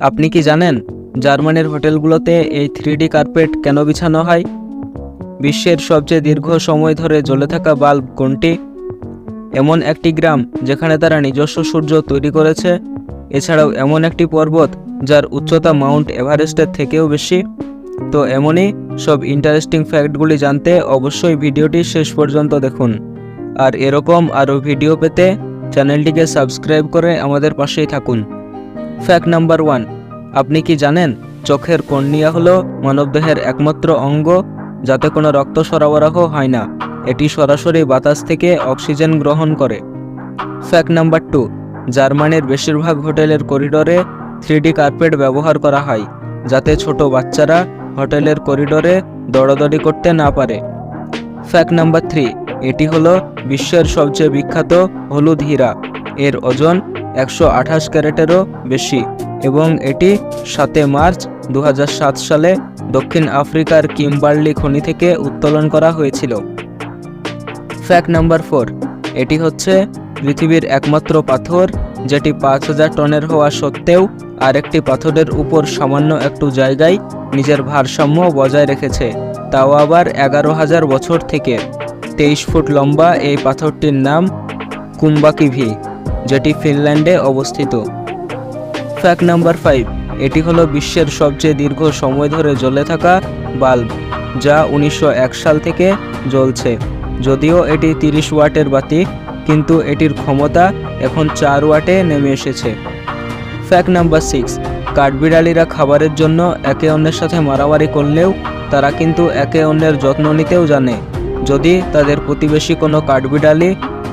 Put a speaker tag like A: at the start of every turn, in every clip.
A: আপনি কি জানেন জার্মানির হোটেলগুলোতে এই থ্রিডি কার্পেট কেন বিছানো হয়? বিশ্বের সবচেয়ে দীর্ঘ সময় ধরে জ্বলে থাকা বাল্ব কোনটি? এমন একটি গ্রাম যেখানে তারা নিজস্ব সূর্য তৈরি করেছে। এছাড়াও এমন একটি পর্বত যার উচ্চতা মাউন্ট এভারেস্টের থেকেও বেশি। তো এমনই সব ইন্টারেস্টিং ফ্যাক্টগুলি জানতে অবশ্যই ভিডিওটি শেষ পর্যন্ত দেখুন। আর এরকম আরও ভিডিও পেতে চ্যানেলটিকে সাবস্ক্রাইব করে আমাদের পাশেই থাকুন। ফ্যাক্ট নাম্বার ওয়ান আপনি কি জানেন চোখের কর্নিয়া হলো মানবদেহের একমাত্র অঙ্গ যাতে কোনো রক্ত সরবরাহ হয় না? এটি সরাসরি বাতাস থেকে অক্সিজেন গ্রহণ করে। ফ্যাক্ট নাম্বার টু জার্মানির বেশিরভাগ হোটেলের করিডোরে থ্রিডি কার্পেট ব্যবহার করা হয়, যাতে ছোট বাচ্চারা হোটেলের করিডোরে দৌড়াদৌড়ি করতে না পারে। ফ্যাক্ট নাম্বার থ্রি এটি হলো বিশ্বের সবচেয়ে বিখ্যাত হলুদ হীরা। এর ওজন একশো আঠাশ ক্যারেটেরও বেশি এবং এটি সাতে মার্চ দু হাজার সাত সালে দক্ষিণ আফ্রিকার কিমবার্লি খনি থেকে উত্তোলন করা হয়েছিল। ফ্যাক্ট নাম্বার ফোর, এটি হচ্ছে পৃথিবীর একমাত্র পাথর যেটি পাঁচ হাজার টনের হওয়া সত্ত্বেও আরেকটি পাথরের উপর সামান্য একটু জায়গায় নিজের ভারসাম্য বজায় রেখেছে, তাও আবার এগারো হাজার বছর থেকে। তেইশ ফুট লম্বা এই পাথরটির নাম কুম্বাকিভি। যেটি ফিনল্যান্ডে অবস্থিত। ফ্যাক্ট নাম্বার ফাইভ এটি হলো বিশ্বের সবচেয়ে দীর্ঘ সময় ধরে জ্বলে থাকা বাল্ব, যা উনিশশো এক সাল থেকে জ্বলছে। যদিও এটি তিরিশ ওয়াটের বাতি, কিন্তু এটির ক্ষমতা এখন চার ওয়াটে নেমে এসেছে। ফ্যাক্ট নাম্বার সিক্স কাঠবিড়ালিরা খাবারের জন্য একে অন্যের সাথে মারামারি করলেও তারা কিন্তু একে অন্যের যত্ন নিতেও জানে। যদি তাদের প্রতিবেশী কোনো কাঠবিড়ালি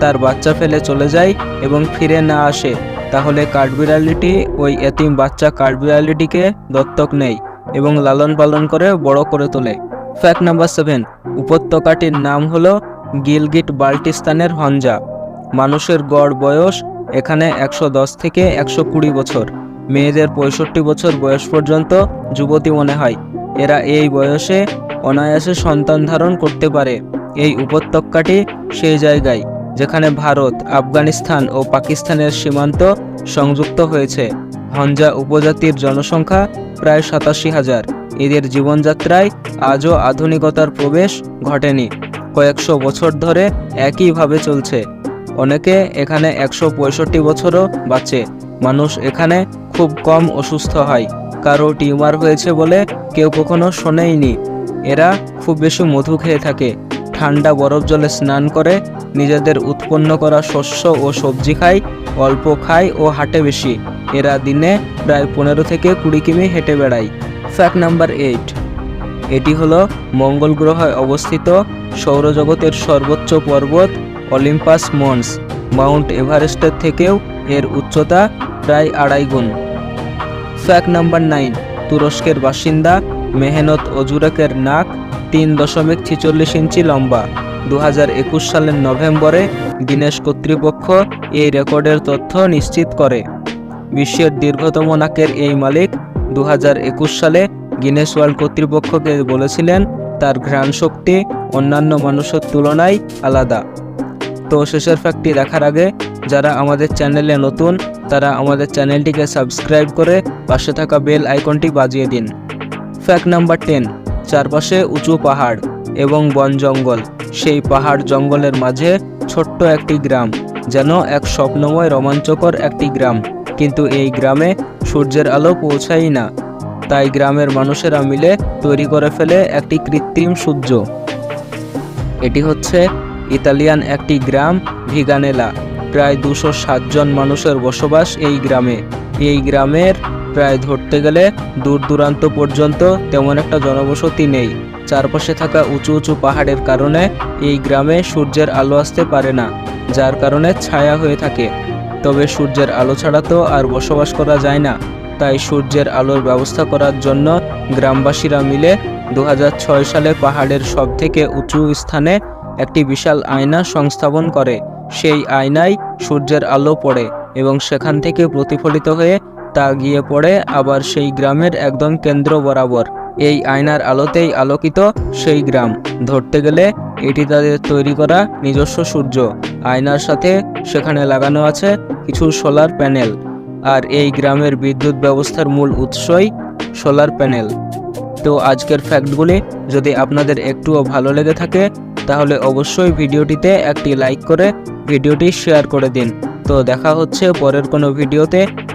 A: তার বাচ্চা ফেলে চলে যায় এবং ফিরে না আসে, তাহলে কাঠবিড়ালিটি ওই এতিম বাচ্চা কাঠবিড়ালিটিকে দত্তক নেয় এবং লালন পালন করে বড় করে তোলে। ফ্যাক্ট নাম্বার সেভেন, উপত্যকাটির নাম হলো গিলগিট বাল্টিস্তানের হঞ্জা। মানুষের গড় বয়স এখানে একশো দশ থেকে একশো কুড়ি বছর। মেয়েদের পঁয়ষট্টি বছর বয়স পর্যন্ত যুবতী মনে হয়। এরা এই বয়সে অনায়াসে সন্তান ধারণ করতে পারে। এই উপত্যকাটি সেই জায়গায়। যেখানে ভারত, আফগানিস্তান ও পাকিস্তানের সীমান্ত সংযুক্ত হয়েছে। হঞ্জা উপজাতির জনসংখ্যা প্রায় সাতাশি হাজার। এদের জীবনযাত্রায় আজও আধুনিকতার প্রবেশ ঘটেনি। কয়েকশো বছর ধরে একইভাবে চলছে। অনেকে এখানে একশো পঁয়ষট্টি বছরও বাঁচে। মানুষ এখানে খুব কম অসুস্থ হয়। কারও টিউমার হয়েছে বলে কেউ কখনো শোনেইনি। এরা খুব বেশি মধু খেয়ে থাকে। ঠান্ডা বরফ জলে স্নান করে নিজেদের উৎপন্ন করা শস্য ও সবজি খায়, অল্প খায় ও হাঁটে বেশি। এরা দিনে প্রায় পনেরো থেকে কুড়ি কিমি হেঁটে বেড়ায়। Fact number eight. এটি হলো মঙ্গল গ্রহে অবস্থিত সৌরজগতের সর্বোচ্চ পর্বত অলিম্পাস মন্স মাউন্ট এভারেস্টের থেকেও এর উচ্চতা প্রায় আড়াই গুণ। Fact number nine. তুরস্কের বাসিন্দা মেহনত অজুরেকের নাক তিন দশমিক ছিচল্লিশ ইঞ্চি লম্বা। দু সালের নভেম্বরে গিনেস কর্তৃপক্ষ এই রেকর্ডের তথ্য নিশ্চিত করে। বিশ্বের দীর্ঘতম নাকের এই মালিক দু সালে গিনেস ওয়ার্ল্ড কর্তৃপক্ষকে বলেছিলেন, তার ঘ্রাণ শক্তি অন্যান্য মানুষের তুলনায় আলাদা। তো শেষের ফ্যাক্টটি দেখার আগে, যারা আমাদের চ্যানেলে নতুন, তারা আমাদের চ্যানেলটিকে সাবস্ক্রাইব করে পাশে থাকা বেল আইকনটি বাজিয়ে দিন। ফ্যাক্ট নাম্বার টেন, চারপাশে উঁচু পাহাড় এবং বন জঙ্গল। সেই পাহাড় জঙ্গলের মাঝে ছোট্ট একটি গ্রাম, যেন এক স্বপ্নময় রোমাঞ্চকর একটি গ্রাম। কিন্তু এই গ্রামে সূর্যের আলো পৌঁছায় না। তাই গ্রামের মানুষেরা মিলে তৈরি করে ফেলে একটি কৃত্রিম সূর্য। এটি হচ্ছে ইতালিয়ান একটি গ্রাম, ভিগানেলা। প্রায় দুশো জন মানুষের বসবাস এই গ্রামে। এই গ্রামের প্রায় ধরতে গেলে দূর দূরান্ত পর্যন্ত তেমন একটা জনবসতি নেই। চারপাশে থাকা উঁচু উঁচু পাহাড়ের কারণে এই গ্রামে সূর্যের আলো আসতে পারে না, যার কারণে ছায়া হয়ে থাকে। তবে সূর্যের আলো ছাড়া তো আর বসবাস করা যায় না। তাই সূর্যের আলোর ব্যবস্থা করার জন্য গ্রামবাসীরা মিলে দু হাজার ছয় সালে পাহাড়ের সবথেকে উঁচু স্থানে একটি বিশাল আয়না সংস্থাপন করে। সেই আয়নায় সূর্যের আলো পড়ে এবং সেখান থেকে প্রতিফলিত হয়ে তা গিয়ে পড়ে, আবার সেই গ্রামের একদম কেন্দ্র বরাবর। এই আয়নার আলোতেই আলোকিত সেই গ্রাম। ধরতে গেলে এটি তাদের তৈরি করা নিজস্ব সূর্য। আয়নার সাথে সেখানে লাগানো আছে কিছু সোলার প্যানেল। আর এই গ্রামের বিদ্যুৎ ব্যবস্থার মূল উৎসই সোলার প্যানেল। তো আজকের ফ্যাক্টগুলি যদি আপনাদের একটুও ভালো লেগে থাকে, তাহলে অবশ্যই ভিডিওটিতে একটি লাইক করে ভিডিওটি শেয়ার করে দিন। তো দেখা হচ্ছে পরের কোনো ভিডিওতে।